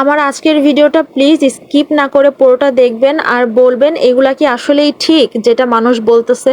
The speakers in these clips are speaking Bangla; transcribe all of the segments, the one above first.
আমার আজকের ভিডিওটা প্লিজ স্কিপ না করে পুরোটা দেখবেন আর বলবেন এগুলা কি আসলেই ঠিক যেটা মানুষ বলতেছে।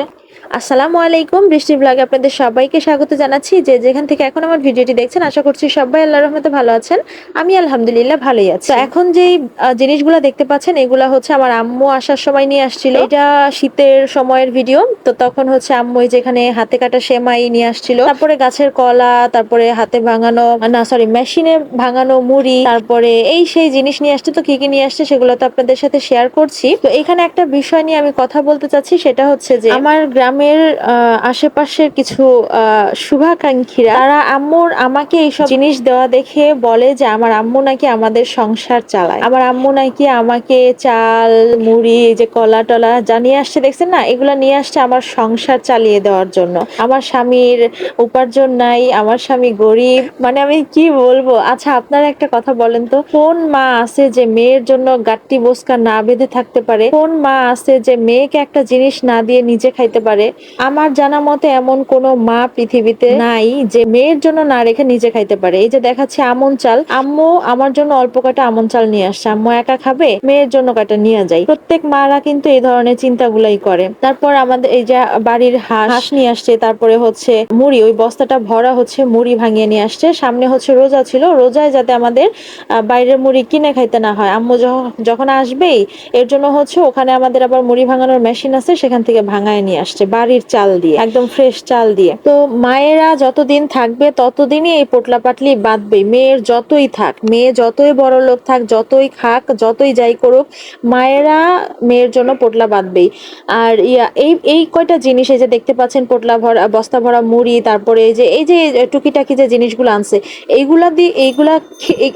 আসসালামু আলাইকুম বৃষ্টি ব্লগে আপনাদের সবাইকে স্বাগত জানাচ্ছি। যে যেখান থেকে এখন আমার ভিডিওটি দেখছেন আশা করছি সবাই আল্লাহ রহমতে ভালো আছেন। আমি আলহামদুলিল্লাহ ভালোই আছি। এখন আহ, জিনিসগুলো দেখতে পাচ্ছেন এগুলা হচ্ছে আমার আম্মু আসার সময় নিয়ে আসছিল। এটা শীতের সময়ের ভিডিও তো তখন হচ্ছে আম্মু যেখানে হাতে কাটা সেমাই নিয়ে আসছিল। তারপরে গাছের কলা তারপরে হাতে ভাঙানো না সরি মেশিনে ভাঙানো মুড়ি তারপরে এই সেই জিনিস নিয়ে আসছে। তো কি কি নিয়ে আসছে সেগুলো তো আপনাদের সাথে শেয়ার করছি। তো এখানে একটা বিষয় নিয়ে আমি কথা বলতে চাচ্ছি সেটা হচ্ছে যে আমার গ্রামের আশেপাশের কিছু শুভাকাঙ্ক্ষীরা, তারা আম্মুর আমাকে এইসব জিনিস দেওয়া দেখে বলে যে, আমার আম্মু নাকি আমাদের সংসার চালায়। আমার আম্মু নাকি আমাকে চাল, মুড়ি যে কলা টলা যা নিয়ে আসছে, দেখছেন না? এগুলো নিয়ে আসছে আমার সংসার চালিয়ে দেওয়ার জন্য। আমার স্বামীর উপার্জন নাই, আমার স্বামী গরিব। মানে আমি কি বলব? আচ্ছা আপনারা একটা কথা বলেন তো। কোন মা আছে যে মেয়ের জন্য গাট্টি বসকা না বেঁধে থাকতে পারে? কোন মা আছে যে মেয়েকে একটা জিনিস না দিয়ে নিজে খাইতে পারে? আমার জানা মতে এমন কোন মা পৃথিবীতে নাই যে মেয়ের জন্য না রেখে নিজে খাইতে পারে। এই যে দেখাচ্ছে আমন চাল। আম্মু আমার জন্য অল্প কটা আমন চাল নিয়ে আসছে। আম্মু একা খাবে, মেয়ের জন্য কটা নিয়ে যাই প্রত্যেক মারা কিন্তু এই ধরনের চিন্তাগুলাই করে। তারপর আমাদের এই যে বাড়ির হাঁস হাঁস নিয়ে আসছে। তারপরে হচ্ছে মুড়ি। ওই বস্তাটা ভরা হচ্ছে, মুড়ি ভাঙিয়ে নিয়ে আসছে। সামনে হচ্ছে রোজা ছিল। রোজায় যাতে আমাদের বাইরের মুড়ি কিনে খাইতে না হয়। আম্মু যখন আসবেই, এর জন্য হচ্ছে ওখানে আমাদের আবার মুড়ি ভাঙানোর মেশিন আছে, সেখান থেকে ভাঙায় নিয়ে আসছে। বাড়ির চাল দিয়ে, একদম ফ্রেশ চাল দিয়ে। তো মায়েরা যতদিন থাকবে, ততদিনই এই পোটলা পাটলি বাঁধবে মেয়ের যতই থাক, মেয়ে যতই বড় লোক থাক, যতই খাক, যতই যাই করুক, মায়েরা মেয়ের জন্য পোটলা বাঁধবেই। আর ইয়া, এই এই কয়টা জিনিস, এই যে দেখতে পাচ্ছেন পোটলা ভরা, বস্তা ভরা মুড়ি, তারপরে এই যে এই যে টুকিটাকি যে জিনিসগুলো আনছে, এইগুলা দিয়ে, এইগুলা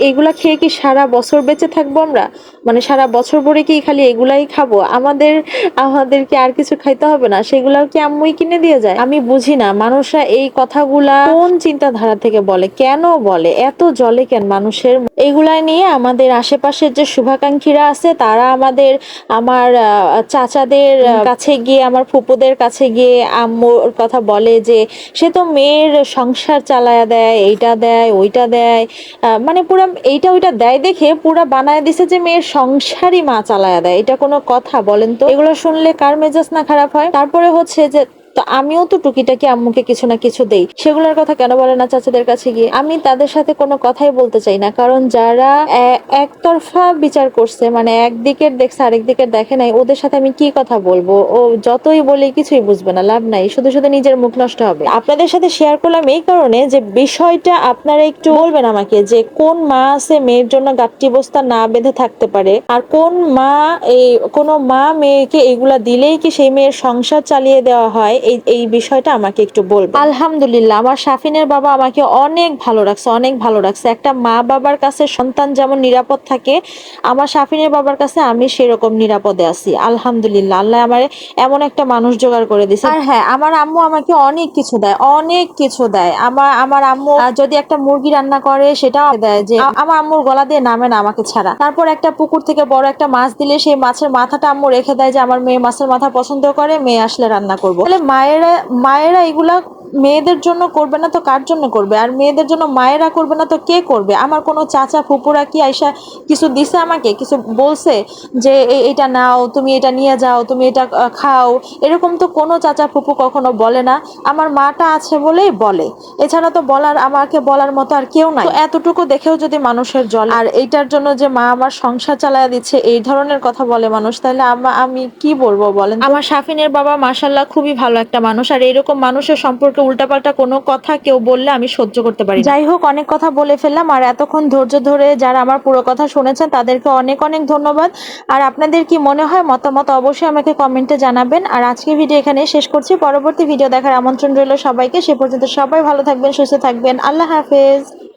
এইগুলা খেয়ে কি সারা বছর বেঁচে থাকব আমরা? মানে সারা বছর ভরে কি খালি এগুলাই খাব? আমাদের আমাদের কি আর কিছু খাইতে হবে না? সেগুলাও কি আম্মুই কিনে দিয়ে যায়? আমি বুঝি না। মানুষরা এই কথাগুলা কোন চিন্তাধারা থেকে বলে? কেন বলে? এত জলে কেন মানুষের এইগুলা নিয়ে আমাদের আশেপাশের যে শুভাকাঙ্ক্ষীরা আছে, তারা আমাদের, আমার চাচাদের কাছে গিয়ে, আমার ফুপুদের কাছে গিয়ে আম্মুর কথা বলে যে, সে তো মেয়ের সংসার চালায়া দেয়, এইটা দেয়, ওইটা দেয়। মানে পুরা এইটা ওইটা দেয় দেখে পুরা বানায় দিছে যে মেয়ের সংসারই মা চালায়া দেয়। এটা কোনো কথা বলেন তো? এগুলো শুনলে কার মেজাজ না খারাপ হয়? তারপরে হচ্ছে যে তো আমিও তো টুকিটাকি আম্মুকে কিছু না কিছু দেই। সেগুলোর কথা কেন বলে না চাচাদের কাছে গিয়ে? আমি তাদের সাথে কোনো কথাই বলতে চাই না, কারণ যারা একতরফা বিচার করছে মানে একদিকের দেখছে আরেক দিকের দেখে নাই, ওদের সাথে আমি কি কথা বলব? ও যতই বলি কিছুই বুঝবে না, লাভ নাই, শুধু শুধু নিজের মুখ নষ্ট হবে। আপনাদের সাথে শেয়ার করলাম এই কারণে যে বিষয়টা আপনারা একটু বলবেন আমাকে যে কোন মা আছে মেয়ের জন্য গাট্টি বস্তা না বেঁধে থাকতে পারে, আর কোন মা এই, কোন মা মেয়েকে এগুলা দিলেই কি সেই মেয়ের সংসার চালিয়ে দেওয়া হয়? এই এই বিষয়টা আমাকে একটু বলবেন। আলহামদুলিল্লাহ আমার শাফিনের বাবা আমাকে অনেক ভালো রাখছে অনেক ভালো রাখছে। একটা মা বাবার কাছে সন্তান যেমন নিরাপদ থাকে আমার শাফিনের বাবার কাছে আমি সেরকম নিরাপদে আছি। আলহামদুলিল্লাহ আল্লাহ আমার এমন একটা মানুষ জোগাড় করে দিছে আর হ্যাঁ আমার আম্মু আমাকে অনেক কিছু দেয় অনেক কিছু দেয়। আমার আমার আম্মু যদি একটা মুরগি রান্না করে সেটাও দেয় যে আমার আম্মুর গলা দিয়ে নামে না আমাকে ছাড়া। তারপর একটা পুকুর থেকে বড় একটা মাছ দিলে সেই মাছের মাথাটা আম্মু রেখে দেয় যে আমার মেয়ে মাছের মাথা পছন্দ করে মেয়ে আসলে রান্না করব। তাহলে মায়েরা মায়েরা এগুলা মেয়েদের জন্য করবে না তো কার জন্য করবে? আর মেয়েদের জন্য মায়েরা করবে না তো কে করবে? আমার কোনো চাচা ফুপুরা কি আইসা কিছু দিছে আমাকে? কিছু বলছে যে এটা নাও, তুমি এটা নিয়ে যাও, তুমি এটা খাও? এরকম তো কোনো চাচা ফুপু কখনো বলে না। আমার মাটা আছে বলেই বলে। এছাড়া তো বলার, আমাকে বলার মতো আর কেউ নাই। এতটুকু দেখেও যদি মানুষের জল আর এইটার জন্য যে মা আমার সংসার চালায় দিচ্ছে, এই ধরনের কথা বলে মানুষ, তাহলে আমি কি বলব বলেন আমার শাফিনের বাবা মাসাল্লাহ খুবই ভালো একটা মানুষ। আর এরকম মানুষের সম্পর্কে উল্টাপাল্টা কোনো কথা কেউ বললে আমি সহ্য করতে পারি যাই হোক, অনেক কথা বলে ফেললাম, আর এতক্ষণ ধৈর্য ধরে যারা আমার পুরো কথা শুনেছেন, তাদেরকে অনেক অনেক ধন্যবাদ। আর আপনাদের কি মনে হয় মতামত অবশ্যই আমাকে কমেন্টে জানাবেন। আর আজকে ভিডিও এখানে শেষ করছি। পরবর্তী ভিডিও দেখার আমন্ত্রণ রইল সবাইকে। সে পর্যন্ত সবাই ভালো থাকবেন, সুস্থ থাকবেন। আল্লাহ হাফেজ।